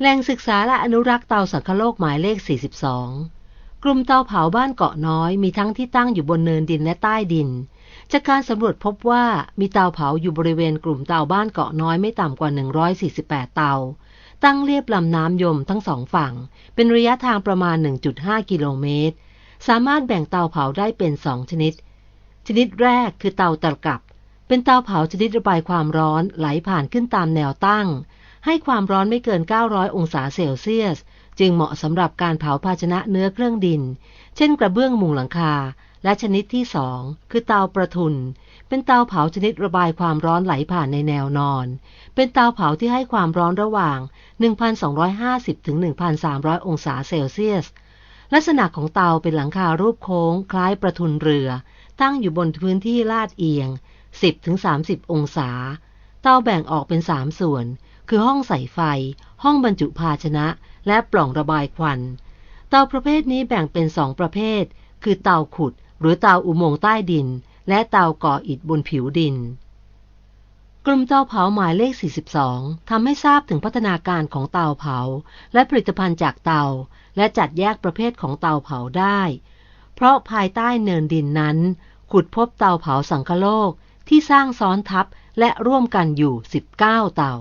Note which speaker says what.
Speaker 1: แหล่งศึกษาและอนุรักษ์เตาสังคโลกหมายเลข 42 กลุ่มเตาเผาบ้านเกาะน้อยมีทั้งที่ตั้งอยู่บนเนินดินและใต้ดิน จากการสำรวจพบว่ามีเตาเผาอยู่บริเวณกลุ่มเตาบ้านเกาะน้อยไม่ต่ำกว่า 148 เตา ตั้งเรียบลำน้ำยมทั้งสองฝั่ง เป็นระยะทางประมาณ 1.5 กิโลเมตร สามารถแบ่งเตาเผาได้เป็น2ชนิด ชนิดแรกคือเตาตะกับ เป็นเตาเผาชนิดระบายความร้อนไหลผ่านขึ้นตามแนวตั้ง ให้ความร้อนไม่เกิน 900 องศาเซลเซียส จึงเหมาะสำหรับการเผาภาชนะเนื้อเครื่องดิน เช่นกระเบื้องมุงหลังคา และชนิดที่สองคือเตาประทุน เป็นเตาเผาชนิดระบายความร้อนไหลผ่านในแนวนอน เป็นเตาเผาที่ให้ความร้อนระหว่าง 1,250-1,300 องศาเซลเซียส ลักษณะของเตาเป็นหลังคารูปโค้ง คล้ายประทุนเรือ ตั้งอยู่บนพื้นที่ลาดเอียง 10-30 องศา เตาแบ่งออกเป็น3ส่วน คือห้องใส่ไฟ ห้องบรรจุภาชนะ และปล่องระบายควัน เตาประเภทนี้แบ่งเป็น2ประเภท คือเตาขุด หรือเตาอุโมงค์ใต้ดิน และเตาก่ออิฐบนผิวดิน กลุ่มเตาเผาหมายเลข 42ทำให้ทราบถึงพัฒนาการของเตาเผา และผลิตภัณฑ์จากเตา และจัดแยกประเภทของเตาเผาได้ เพราะภายใต้เนินดินนั้น ขุดพบเตาเผาสังคโลก ที่สร้างซ้อนทับและร่วมกันอยู่ 19 เต่า